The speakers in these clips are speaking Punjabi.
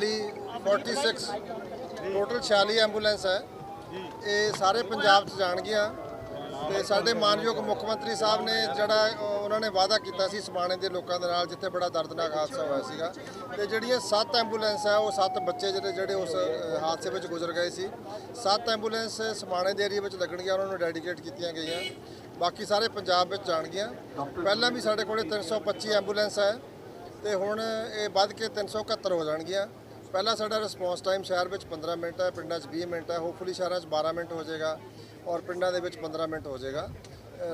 46 46 ਟੋਟਲ 46 ਐਂਬੂਲੈਂਸ ਹੈ ਇਹ ਸਾਰੇ ਪੰਜਾਬ 'ਚ ਜਾਣਗੀਆਂ ਤੇ ਸਾਡੇ ਮਾਨਯੋਗ ਮੁੱਖ ਮੰਤਰੀ ਸਾਹਿਬ ਨੇ ਜਿਹੜਾ ਉਹਨਾਂ ਨੇ ਵਾਅਦਾ ਕੀਤਾ ਸੀ ਸਮਾਣੇ ਦੇ ਲੋਕਾਂ ਦੇ ਨਾਲ ਜਿੱਥੇ ਬੜਾ ਦਰਦਨਾਕ ਹਾਦਸਾ ਹੋਇਆ ਸੀਗਾ ਤੇ ਜਿਹੜੀਆਂ 7 ਐਂਬੂਲੈਂਸ ਹੈ ਉਹ 7 ਬੱਚੇ ਜਿਹੜੇ ਜਿਹੜੇ ਉਸ ਹਾਦਸੇ ਵਿੱਚ ਗੁਜ਼ਰ ਗਏ ਸੀ 7 ਐਂਬੂਲੈਂਸ ਸਮਾਣੇ ਦੇ ਏਰੀਆ ਵਿੱਚ ਲੱਗਣਗੀਆਂ ਉਹਨਾਂ ਨੂੰ ਡੈਡੀਕੇਟ ਕੀਤੀਆਂ ਗਈਆਂ ਬਾਕੀ ਸਾਰੇ ਪੰਜਾਬ ਵਿੱਚ ਜਾਣਗੀਆਂ ਪਹਿਲਾਂ ਵੀ ਸਾਡੇ ਕੋਲੇ 325 ਐਂਬੂਲੈਂਸ ਹੈ ਤੇ ਹੁਣ ਇਹ ਵੱਧ ਕੇ 371 ਹੋ ਜਾਣਗੀਆਂ ਪਹਿਲਾਂ ਸਾਡਾ ਰਿਸਪੌਂਸ ਟਾਈਮ ਸ਼ਹਿਰ ਵਿੱਚ 15 ਮਿੰਟ ਹੈ, ਪਿੰਡਾਂ 'ਚ 20 ਮਿੰਟ ਹੈ ਹੋਪਫੁਲੀ ਸ਼ਹਿਰਾਂ 'ਚ 12 ਮਿੰਟ ਹੋ ਜਾਏਗਾ ਔਰ ਪਿੰਡਾਂ ਦੇ ਵਿੱਚ 15 ਮਿੰਟ ਹੋ ਜਾਏਗਾ।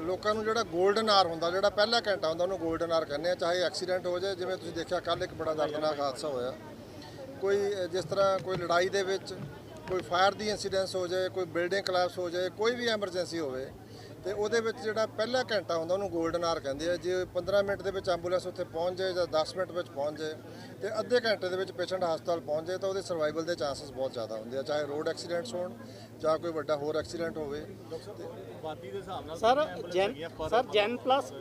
ਲੋਕਾਂ ਨੂੰ ਜਿਹੜਾ 골ਡਨ ਆਰ ਹੁੰਦਾ, ਜਿਹੜਾ ਪਹਿਲਾ ਘੰਟਾ ਹੁੰਦਾ, ਉਹਨੂੰ 골ਡਨ ਆਰ ਕਹਿੰਦੇ ਆ, ਚਾਹੇ ਐਕਸੀਡੈਂਟ ਹੋ ਜਾਏ, ਜਿਵੇਂ ਤੁਸੀਂ ਦੇਖਿਆ ਕੱਲ ਇੱਕ ਬੜਾ ਦਰਦਨਾਕ ਹਾਦਸਾ ਹੋਇਆ। ਕੋਈ ਜਿਸ ਤਰ੍ਹਾਂ ਕੋਈ ਲੜਾਈ ਦੇ ਵਿੱਚ ਕੋਈ ਫਾਇਰ ਦੀ ਇਨਸੀਡੈਂਸ ਹੋ ਜਾਏ, ਕੋਈ ਬਿਲਡਿੰਗ ਕਲੈਪਸ ਹੋ ਜਾਏ, ਕੋਈ ਵੀ ਐਮਰਜੈਂਸੀ ਹੋਵੇ ਤੇ ਉਹਦੇ ਵਿੱਚ ਜਿਹੜਾ ਪਹਿਲਾ ਘੰਟਾ ਹੁੰਦਾ ਉਹਨੂੰ 골ਡਨ ਆਰ ਕਹਿੰਦੇ ਆ। ਜੇ 15 ਮਿੰਟ ਦੇ ਵਿੱਚ ਐਂਬੂਲੈਂਸ ਉੱਥੇ ਪਹੁੰਚ ਜਾਏ ਜਾਂ 10 ਮਿੰਟ ਵਿੱਚ ਪਹੁੰਚ ਜਾਏ ਤੇ ਅੱਧੇ ਘੰਟੇ ਦੇ ਵਿੱਚ ਪੇਸ਼ੈਂਟ ਹਸਪਤਾਲ ਪਹੁੰਚ ਜਾਏ ਤਾਂ ਉਹਦੇ ਸਰਵਾਈਵਲ ਦੇ ਚਾਂਸਸ ਬਹੁਤ ਜ਼ਿਆਦਾ ਹੁੰਦੇ ਆ। ਚਾਹੇ ਰੋਡ ਐਕਸੀਡੈਂਟਸ ਹੋਣ ਜਾਂ ਕੋਈ ਵੱਡਾ ਹੋਰ ਐਕਸੀਡੈਂਟ ਹੋਵੇ ਆਬਾਦੀ ਦੇ ਹਿਸਾਬ ਨਾਲ sir Jain sir Jain plus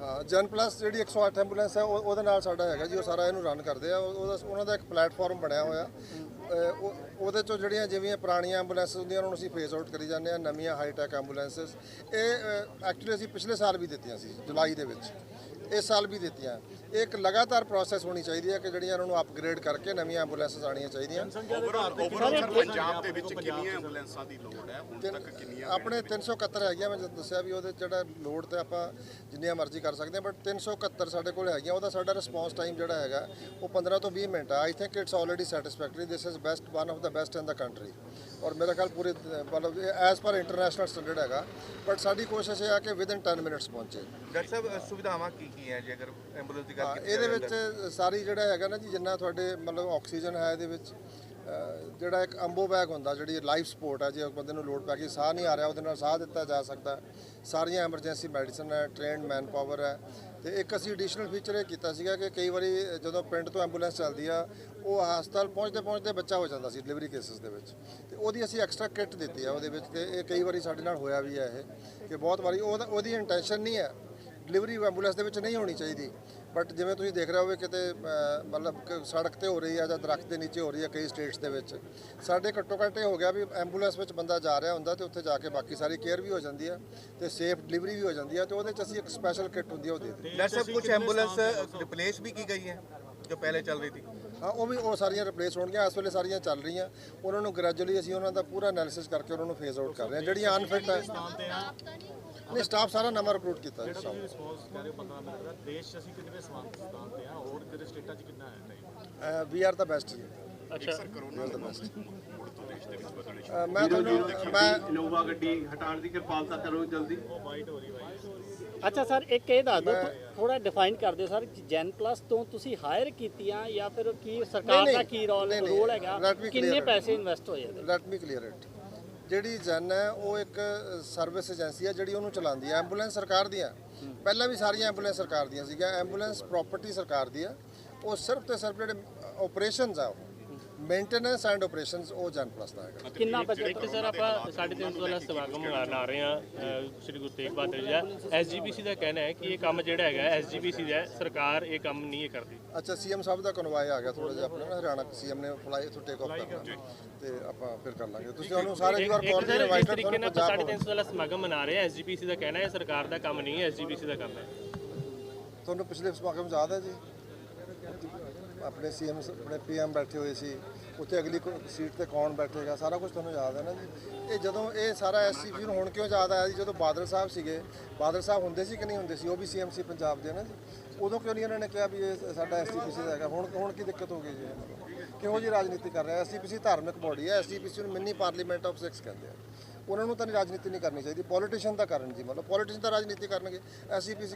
ਹਾਂ ਜਨ ਪਲੱਸ ਜਿਹੜੀ 108 ਐਂਬੂਲੈਂਸ ਹੈ ਉਹ- ਉਹਦੇ ਨਾਲ ਸਾਡਾ ਹੈਗਾ ਜੀ ਉਹ ਸਾਰਾ ਇਹਨੂੰ ਰਨ ਕਰਦੇ ਆ। ਉਹ- ਉਹਦਾ ਉਹਨਾਂ ਦਾ ਇੱਕ ਪਲੇਟਫਾਰਮ ਬਣਿਆ ਹੋਇਆ। ਉਹਦੇ ਚੋਂ ਜਿਹੜੀਆਂ ਜਿਵੇਂ ਪੁਰਾਣੀਆਂ ਐਂਬੂਲੈਂਸ ਹੁੰਦੀਆਂ ਉਹਨਾਂ ਨੂੰ ਅਸੀਂ ਫੇਸ ਆਊਟ ਕਰੀ ਜਾਂਦੇ ਆ ਨਵੀਆਂ ਹਾਈਟੈਕ ਐਂਬੂਲੈਂਸਸ ਇਹ ਐਕਚੁਅਲੀ ਅਸੀਂ ਪਿਛਲੇ ਸਾਲ ਵੀ ਦਿੱਤੀਆਂ ਸੀ ਜੁਲਾਈ ਦੇ ਵਿੱਚ। ਇਸ ਸਾਲ ਵੀ ਦਿੱਤੀਆਂ। ਇਹ ਇੱਕ ਲਗਾਤਾਰ ਪ੍ਰੋਸੈਸ ਹੋਣੀ ਚਾਹੀਦੀ ਹੈ ਕਿ ਜਿਹੜੀਆਂ ਉਹਨਾਂ ਨੂੰ ਅਪਗ੍ਰੇਡ ਕਰਕੇ ਨਵੀਆਂ ਐਂਬੂਲੈਂਸਸ ਆਣੀਆਂ ਚਾਹੀਦੀਆਂ। ਓਵਰਆਲ ਪੰਜਾਬ ਦੇ ਵਿੱਚ ਕਿੰਨੀਆਂ ਐਂਬੂਲੈਂਸਾਂ ਦੀ ਲੋੜ ਹੈ? ਹੁਣ ਤੱਕ ਕਿੰਨੀਆਂ ਆਪਣੇ 371 ਹੈਗੀਆਂ ਮੈਂ ਜਦੋਂ ਦੱਸਿਆ ਵੀ ਉਹਦੇ ਜਿਹੜਾ ਲੋਡ ਤੇ ਆਪਾਂ ਜਿੰਨੀਆਂ ਮਰਜ਼ੀ ਕਰ ਸਕਦੇ ਹਾਂ ਬਟ 371 ਸਾਡੇ ਕੋਲ ਹੈਗੀਆਂ ਉਹਦਾ ਸਾਡਾ ਰਿਸਪੌਂਸ ਟਾਈਮ ਜਿਹੜਾ ਹੈਗਾ ਉਹ 15 ਤੋਂ 20 ਮਿੰਟ ਆ। I think it's already satisfactory this is best one of the best in the country ਔਰ ਮੇਰਾ ਖਿਆਲ ਪੂਰੇ ਮਤਲਬ ਐਜ਼ ਪਰ ਇੰਟਰਨੈਸ਼ਨਲ ਸਟੈਂਡਰਡ ਹੈਗਾ ਬਟ ਸਾਡੀ ਕੋਸ਼ਿਸ਼ ਇਹ ਆ ਕਿ ਵਿਦ ਇਨ 10 ਮਿੰਟਸ ਪਹੁੰਚੇ। ਡਾਕਟਰ ਸਾਹਿਬ ਸੁਵਿਧਾਵਾਂ ਕੀ? ਕੀ ਹੈ ਜੇ ਅਗਰ ਐਂਬੂਲੈਂਸ ਦੀ ਗੱਲ ਕੀਤੀ ਇਹਦੇ ਵਿੱਚ ਸਾਰੀ ਜਿਹੜਾ ਹੈਗਾ ਨਾ ਜੀ ਜਿੰਨਾ ਤੁਹਾਡੇ ਮਤਲਬ ਆਕਸੀਜਨ ਹੈ ਇਹਦੇ ਵਿੱਚ ਜਿਹੜਾ ਇੱਕ ਅੰਬੋ ਬੈਗ ਹੁੰਦਾ ਜਿਹੜੀ ਲਾਈਫ ਸਪੋਰਟ ਹੈ ਜੇ ਬੰਦੇ ਨੂੰ ਲੋਡ ਪੈ ਗਈ ਸਾਹ ਨਹੀਂ ਆ ਰਿਹਾ ਉਹਦੇ ਨਾਲ ਸਾਹ ਦਿੱਤਾ ਜਾ ਸਕਦਾ। ਸਾਰੀਆਂ ਐਮਰਜੈਂਸੀ ਮੈਡੀਸਨ ਹੈ ਟ੍ਰੇਨਡ ਮੈਨ ਪਾਵਰ ਹੈ। ਤੇ ਇੱਕ ਅਸੀਂ ਐਡੀਸ਼ਨਲ ਫੀਚਰ ਇਹ ਕੀਤਾ ਸੀਗਾ ਕਿ ਕਈ ਵਾਰੀ ਜਦੋਂ ਪਿੰਡ ਤੋਂ ਐਂਬੂਲੈਂਸ ਚੱਲਦੀ ਆ ਉਹ ਹਸਪਤਾਲ ਪਹੁੰਚਦੇ ਪਹੁੰਚਦੇ ਬੱਚਾ ਹੋ ਜਾਂਦਾ ਸੀ ਡਿਲੀਵਰੀ ਕੇਸਸ ਦੇ ਵਿੱਚ। ਤੇ ਉਹਦੀ ਅਸੀਂ ਐਕਸਟਰਾ ਕਿੱਟ ਦਿੱਤੀ ਆ ਉਹਦੇ ਵਿੱਚ ਤੇ ਇਹ ਕਈ ਵਾਰੀ ਸਾਡੇ ਨਾਲ ਹੋਇਆ ਵੀ ਹੈ ਇਹ ਕਿ ਬਹੁਤ ਵਾਰੀ ਉਹਦੀ ਇੰਟੈਂਸ਼ਨ ਨਹੀਂ ਹੈ ਡਿਲੀਵਰੀ ਐਂਬੂਲੈਂਸ ਦੇ ਵਿੱਚ ਨਹੀਂ ਹੋਣੀ ਚਾਹੀਦੀ। ਬਟ ਜਿਵੇਂ ਤੁਸੀਂ ਦੇਖ ਰਹੇ ਹੋਵੇ ਕਿਤੇ ਮਤਲਬ ਕਿ ਸੜਕ ਤੇ ਹੋ ਰਹੀ ਹੈ ਜਾਂ ਦਰਖਤ ਦੇ ਨੀਚੇ ਹੋ ਰਹੀ ਹੈ ਕਈ ਸਟੇਟਸ ਦੇ ਵਿੱਚ। ਸਾਡੇ ਘੱਟੋ ਘੱਟ ਇਹ ਹੋ ਗਿਆ ਵੀ ਐਂਬੂਲੈਂਸ ਵਿੱਚ ਬੰਦਾ ਜਾ ਰਿਹਾ ਹੁੰਦਾ ਤੇ ਉੱਥੇ ਜਾ ਕੇ ਬਾਕੀ ਸਾਰੀ ਕੇਅਰ ਵੀ ਹੋ ਜਾਂਦੀ ਹੈ ਤੇ ਸੇਫ ਡਿਲੀਵਰੀ ਵੀ ਹੋ ਜਾਂਦੀ ਹੈ ਤੇ ਉਹਦੇ ਚ ਅਸੀਂ ਇੱਕ ਸਪੈਸ਼ਲ ਕਿੱਟ ਹੁੰਦੀ ਹੈ ਉਹ ਦੇ ਦਿੰਦੇ ਡਾਕਟਰ ਸਾਹਿਬ ਕੁਝ ਐਂਬੂਲੈਂਸ ਰਿਪਲੇਸ ਵੀ ਕੀ ਗਈ ਹੈ ਜੋ ਪਹਿਲੇ ਚੱਲ ਰਹੀ थी ਹਾਂ ਉਹ ਵੀ ਉਹ ਸਾਰੀਆਂ ਰਿਪਲੇਸ ਹੋਣਗੀਆਂ ਇਸ ਵੇਲੇ ਸਾਰੀਆਂ ਚੱਲ ਰਹੀਆਂ। ਉਹਨਾਂ ਨੂੰ ਗ੍ਰੈਜੂਅਲੀ ਅਸੀਂ ਉਹਨਾਂ ਦਾ ਪੂਰਾ ਐਨਾਲਿਸਿਸ ਕਰਕੇ ਉਹਨਾਂ ਨੂੰ ਫੇਜ਼ ਆਊਟ ਕਰ ਰਹੇ ਹਾਂ। ਜਿਹੜੀਆਂ ਅਨਫਿਟ ਹੈ ਨਹੀਂ ਸਟਾਫ ਸਾਰਾ ਨਵਾਂ ਰਿਕਰੂਟ ਕੀਤਾ ਜੀ। ਤੁਸੀਂ ਰਿਸਪੌਂਸ ਕਰ ਰਹੇ ਹੋ 15 ਮਿੰਟ ਦਾ। ਦੇਸ਼ 'ਚ ਅਸੀਂ ਕਿੰਨੇ ਸਮਾਨ ਸਥਾਨ ਤੇ ਆ ਹੋਰ ਕਿਹੜੇ ਸਟੇਟਾਂ 'ਚ ਕਿੰਨਾ ਹੈ time we are the best ਜੀ। ਸਰ ਕਰੋਨਾ ਦੇ ਸ਼ੁਰੂ ਅਹ ਮੈਂ ਤੁਹਾਨੂੰ ਮੈਂ ਇਨੋਵਾ ਗੱਡੀ ਹਟਾਉਣ ਦੀ ਕਿਰਪਾਲਤਾ ਕਰੋ ਜਲਦੀ। ਅੱਛਾ ਸਰ ਇੱਕ ਇਹ ਦੱਸ ਦਿਓ ਥੋੜਾ ਡਿਫਾਈਨ ਕਰ ਦਿਓ ਸਰ ਜੈਨ ਪਲੱਸ ਤੋਂ ਤੁਸੀਂ ਹਾਇਰ ਕੀਤੀਆਂ ਜਾਂ ਫਿਰ ਕੀ ਸਰਕਾਰ ਨਹੀਂ, ਦਾ ਕੀ ਰੋਲ ਨਹੀਂ, ਨਹੀਂ, ਰੋਲ ਹੈਗਾ? Let me ਕਿੰਨੇ clear it. ਪੈਸੇ ਇਨਵੈਸਟ ਹੋਏ ਇਹਦੇ? ਲੈਟ ਮੀ ਕਲੀਅਰ ਇਟ ਜਿਹੜੀ ਜਨ ਹੈ ਉਹ ਇੱਕ ਸਰਵਿਸ ਏਜੰਸੀ ਹੈ ਜਿਹੜੀ ਉਹਨੂੰ ਚਲਾਉਂਦੀ ਹੈ। ਐਂਬੂਲੈਂਸ ਸਰਕਾਰ ਦੀਆਂ। ਪਹਿਲਾਂ ਵੀ ਸਾਰੀਆਂ ਐਂਬੂਲੈਂਸ ਸਰਕਾਰ ਦੀਆਂ ਸੀਗੀਆਂ। ਐਂਬੂਲੈਂਸ ਪ੍ਰਾਪਰਟੀ ਸਰਕਾਰ ਦੀ ਹੈ। ਉਹ ਸਿਰਫ ਤੇ ਸਿਰਫ ਜਿਹੜੇ ਆਪਰੇਸ਼ਨਸ ਆ ਮੇਨਟੇਨੈਂਸ ਐਂਡ ਆਪਰੇਸ਼ਨਸ ਉਹ ਜਨ ਪਲੱਸ ਦਾ ਹੈਗਾ। ਕਿੰਨਾ ਬਜਟ ਇੱਕ ਸਰ ਆਪਾਂ 350 ਵਾਲਾ ਸਮਾਗਮ ਮਨਾ ਰਹੇ ਹਾਂ ਅਹ ਸ਼੍ਰੀ ਗੁਰੂ ਤੇਗ ਬਹਾਦਰ ਜੀ ਦਾ। ਐਸਜੀਪੀਸੀ ਦਾ ਕਹਿਣਾ ਹੈ ਕਿ ਇਹ ਕੰਮ ਜਿਹੜਾ ਹੈਗਾ ਐਸਜੀਪੀਸੀ ਦਾ ਸਰਕਾਰ ਇਹ ਕੰਮ ਨਹੀਂ ਇਹ ਕਰਦੀ। ਅੱਛਾ ਸੀਐਮ ਸਾਹਿਬ ਦਾ ਕਨਵਾਏ ਆ ਗਿਆ ਥੋੜਾ ਜਿਹਾ ਆਪਣਾ ਨਾ ਹਰਿਆਣਾ ਸੀਐਮ ਨੇ ਫਲਾਈ ਤੋਂ ਟੇਕ ਆਫ ਕਰਨਾ। ਤੇ ਆਪਾਂ ਫਿਰ ਕਰ ਲਾਂਗੇ। ਤੁਸੀਂ ਉਹਨੂੰ ਸਾਰੇ ਸਰ ਇਸ ਇਨਵਾਈਟਡ ਤਰੀਕੇ ਨਾਲ ਤੁਹਾਨੂੰ ਆਪਾਂ ਪੰਜਾਬ 350 ਵਾਲਾ ਸਮਾਗਮ ਮਨਾ ਰਹੇ ਹਾਂ। ਐਸਜੀਪੀਸੀ ਦਾ ਕਹਿਣਾ ਹੈ ਸਰਕਾਰ ਦਾ ਕੰਮ ਨਹੀਂ ਹੈ ਐਸਜੀਪੀਸੀ ਦਾ ਕੰਮ ਹੈ। ਤੁਹਾਨੂੰ ਪਿਛਲੇ ਸਮਾਗਮ ਯਾਦ ਹੈ ਜੀ? ਆਪਣੇ ਸੀਐਮ ਆਪਣੇ ਪੀਐਮ ਬੈਠੇ ਹੋਏ ਸੀ, ਉੱਥੇ ਅਗਲੀ ਕੋ- ਸੀਟ ਤੇ ਕੌਣ ਬੈਠੇਗਾ, ਸਾਰਾ ਕੁਝ ਤੁਹਾਨੂੰ ਯਾਦ ਹੈ ਨਾ ਜੀ? ਇਹ ਜਦੋਂ ਇਹ ਸਾਰਾ ਐਸਸੀਪੀ ਨੂੰ ਹੁਣ ਕਿਉਂ ਯਾਦ ਆਇਆ ਜੀ? ਜਦੋਂ ਬਾਦਲ ਸਾਹਿਬ ਸੀਗੇ, ਬਾਦਲ ਸਾਹਿਬ ਹੁੰਦੇ ਸੀ ਕਿ ਨਹੀਂ ਹੁੰਦੇ ਸੀ? ਉਹ ਵੀ ਸੀਐਮ ਸੀ ਪੰਜਾਬ ਦੇ ਨਾ ਜੀ। ਉਦੋਂ ਕਿਉਂ ਨਹੀਂ ਇਹਨਾਂ ਨੇ ਕਿਹਾ ਵੀ ਇਹ ਸਾਡਾ ਐਸਸੀਪੀਸੀ ਦਾ ਹੈਗਾ? ਹੁਣ ਹੁਣ ਕੀ ਦਿੱਕਤ ਹੋ ਗਈ ਜੀ? ਇਹਨਾਂ ਕਿਹੋ ਜੀ ਰਾਜਨੀਤੀ ਕਰ ਰਿਹਾ? ਐਸਸੀਪੀਸੀ ਧਾਰਮਿਕ ਬੋਡੀ ਹੈ। ਐਸਸੀਪੀਸੀ ਨੂੰ ਮਿੰਨੀ ਪਾਰਲੀਮੈਂਟ ਆਫ ਸਿਕਸ ਕਹਿੰਦੇ ਆ। ਉਹਨਾਂ ਨੂੰ ਤਾਂ ਨਹੀਂ ਰਾਜਨੀਤੀ ਨਹੀਂ ਕਰਨੀ ਚਾਹੀਦੀ। ਪੋਲੀਟੀਸ਼ੀਅਨ ਦਾ ਕਰਨ ਜੀ, ਮਤਲਬ ਪੋਲੀਟੀਸ਼ੀਅਨ ਤਾਂ ਰਾਜਨੀਤੀ ਕਰਨਗੇ। ਐਸਸੀਪੀਸੀ